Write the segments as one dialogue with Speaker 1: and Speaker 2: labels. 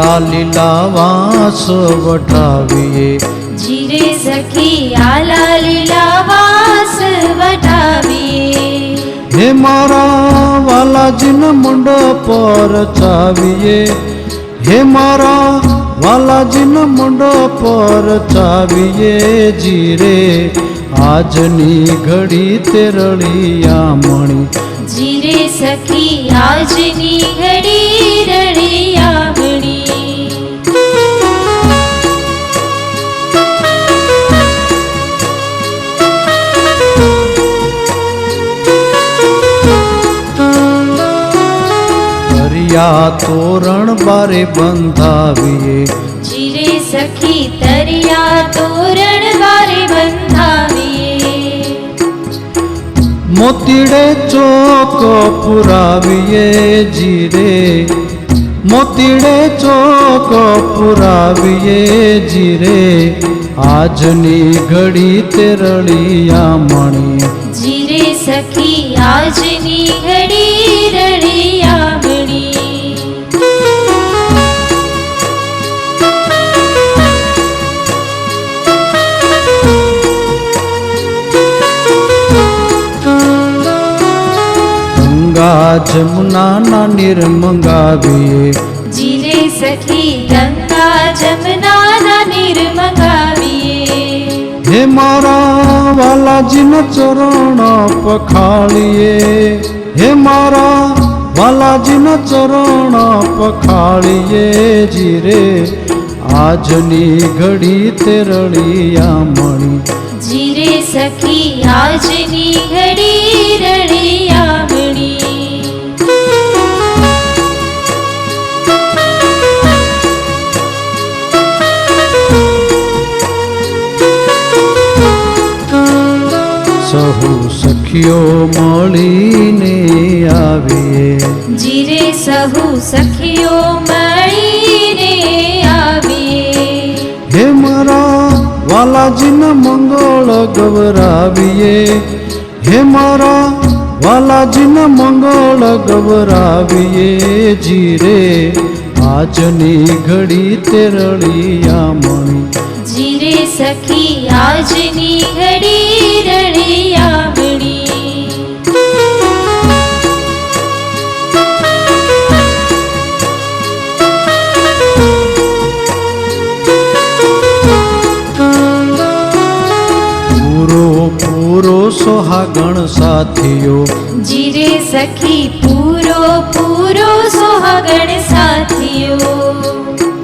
Speaker 1: લાલા લીલા વાસ વટાવીએ
Speaker 2: જીરે સખી આલા લીલા વાસ વટાવીએ
Speaker 1: હે મારા વાલાજીના મંડપ પર ચાવીએ હે મારા વાલાજીના મંડપ પર ચાવીએ જીરે આજની ઘડી તે રળિયામણી
Speaker 2: જીરે સખી આજની ઘડી રળિયામણી
Speaker 1: દરિયા તોરણ બારે બંધાવીએ.
Speaker 2: જીરે સખી તરિયા તોરણ બારે બંધાવીએ.
Speaker 1: મોતીડે ચોક પુરાવીએ જીરે. મોતીડે ચોક પુરાવીએ જીરે. આજની ઘડી તે રળિયામણી
Speaker 2: જીરે સખી આજની ઘડી રળિયામણી
Speaker 1: ગંગા જમુનાના નીર મંગાવીએ.
Speaker 2: જીરે સખી ગંગા જમનાના નીર મંગાવીએ.
Speaker 1: હે મારા વાલાજીના ચરણ પખાળીએ. હે મારા વાલાજીના ચરણ પખાળીએ. જીરે આજની ઘડી તે રળિયામણી
Speaker 2: જીરે સખી આજની ઘડી
Speaker 1: સહુ સખીઓ મળીને આવીએ.
Speaker 2: જીરે સહુ સખીઓ મળીને આવીએ.
Speaker 1: હે મારા વાલાજીના મંગળ ગવરાવીએ હે મારા વાલાજીના મંગળ ગવરાવીએ જીરે આજની ઘડી તે રળિયામણી
Speaker 2: જીરે સખી આજની ઘડી રળિયામણી
Speaker 1: પૂરો પૂરો સોહાગણ સાથીઓ.
Speaker 2: જીરે સખી પૂરો પૂરો સોહાગણ સાથીઓ.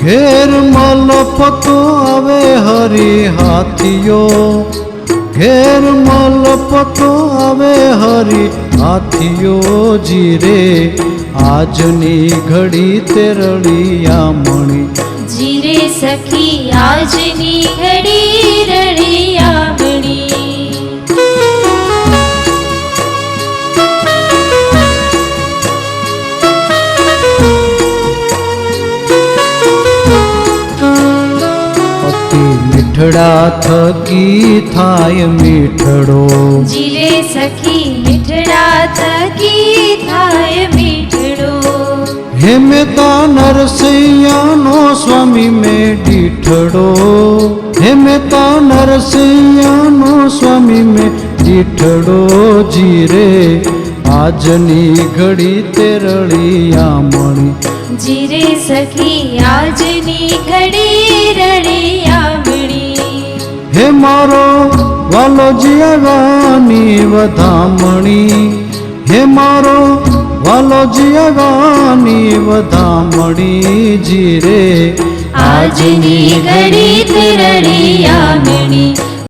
Speaker 1: ઘેર મલપતો આવે હરી હાથીઓ ઘેર મલપતો આવે હરી હાથીઓ જીરે આજની ઘડી તેરળિયા મણી.
Speaker 2: જીરે સખી, આજની ઘડી રળિયામણી
Speaker 1: અતિ મીઠડા થકી થાય મીઠડો.
Speaker 2: જીલે સખી મીઠડા થકી થાય મીઠડો.
Speaker 1: હે મેતા નરસૈયાનો સ્વામી મે દીઠડો. હે મેતા નરસૈયાનો સ્વામી મે દીઠડો. જીરે આજની ઘડી તે રળિયામણી
Speaker 2: જીરે સખી આજની
Speaker 1: મારો વાલો જીવાની વધામણી. હે મારો વાલો જીવાની વધામણી જીરે
Speaker 2: આજની ઘડી રળિયામણી